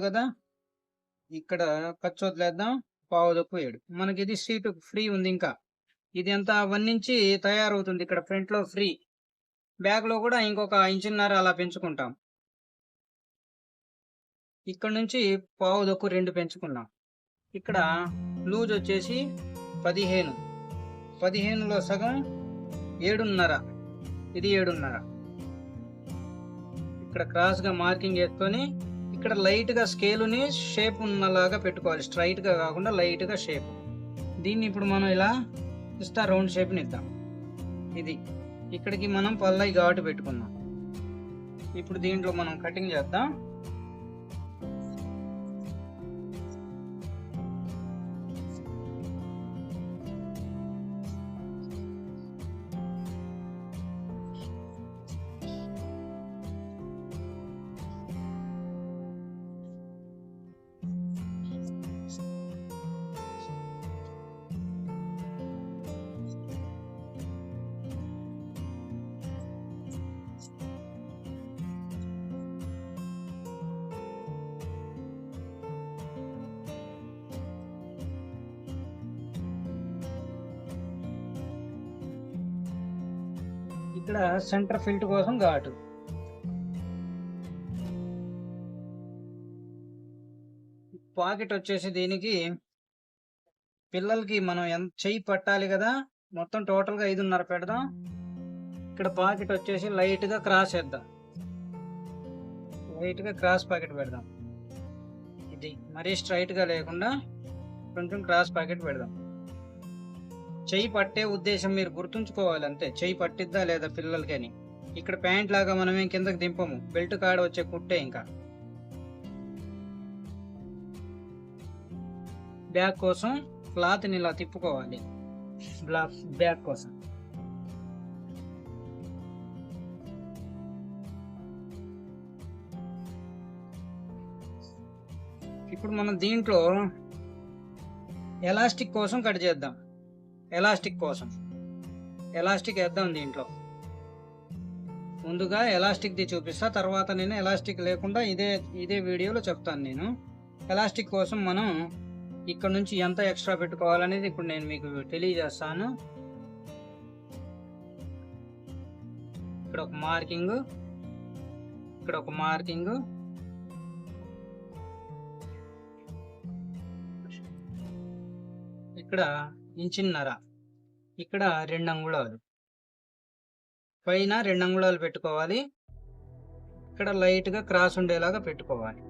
కదా? ఇక్కడ ఖర్చు వదిలేద్దాం పావు దొక్కు ఏడు. మనకి ఇది సీటు ఫ్రీ ఉంది ఇంకా. ఇది అంతా వన్ నుంచి తయారవుతుంది ఇక్కడ ఫ్రంట్లో ఫ్రీ. బ్యాగ్లో కూడా ఇంకొక ఇంచున్నర అలా పెంచుకుంటాం. ఇక్కడ నుంచి పావు దొక్కు రెండు పెంచుకున్నాం. ఇక్కడ లూజ్ వచ్చేసి పదిహేను. పదిహేనులో సగం ఏడున్నర. ఇది ఏడున్నర. ఇక్కడ క్రాస్గా మార్కింగ్ వేసుకొని ఇక్కడ లైట్గా స్కేలుని షేప్ ఉన్నలాగా పెట్టుకోవాలి. స్ట్రైట్గా కాకుండా లైట్గా షేప్ దీన్ని ఇప్పుడు మనం ఇలా ఇస్తా రౌండ్ షేప్ని ఇద్దాం. ఇది. ఇక్కడికి మనం పల్లై ఘాటు పెట్టుకుందాం. ఇప్పుడు దీంట్లో మనం కటింగ్ చేద్దాం. ఇక్కడ సెంటర్ ఫీల్డ్ కోసం ఘాటు. పాకెట్ వచ్చేసి దీనికి. పిల్లలకి మనం ఎంత చెయ్యి పట్టాలి కదా? మొత్తం టోటల్గా ఐదున్నర పెడదాం. ఇక్కడ పాకెట్ వచ్చేసి లైట్గా క్రాస్ వేద్దాం లైట్గా క్రాస్ పాకెట్ పెడదాం. ఇది మరీ స్ట్రైట్గా లేకుండా కొంచెం క్రాస్ పాకెట్ పెడదాం. చెయ్యి పట్టే ఉద్దేశం మీరు గుర్తుంచుకోవాలి అంతే చెయ్యి పట్టిద్దా లేదా పిల్లలకి అని ఇక్కడ ప్యాంట్ లాగా మనం ఏం కిందకి దింపము. బెల్ట్ కాడ వచ్చే కుట్టే ఇంకా. బ్యాగ్ కోసం క్లాత్ని ఇలా తిప్పుకోవాలి. బ్లాక్ బ్యాగ్ కోసం. ఇప్పుడు మనం దీంట్లో ఎలాస్టిక్ కోసం కట్ చేద్దాం. ఎలాస్టిక్ కోసం. ఎలాస్టిక్ వేద్దాం దీంట్లో. ముందుగా ఎలాస్టిక్ది చూపిస్తా తర్వాత నేను ఎలాస్టిక్ లేకుండా ఇదే ఇదే వీడియోలో చెప్తాను నేను. ఎలాస్టిక్ కోసం మనం ఇక్కడ నుంచి ఎంత ఎక్స్ట్రా పెట్టుకోవాలనేది ఇప్పుడు నేను మీకు తెలియజేస్తాను. ఇక్కడ ఒక మార్కింగ్ ఇక్కడ ఒక మార్కింగ్. ఇక్కడ ఇంచిన్నర. ఇక్కడ రెండు అంగుళాలు పైన రెండు అంగుళాలు పెట్టుకోవాలి. ఇక్కడ లైట్గా క్రాస్ ఉండేలాగా పెట్టుకోవాలి.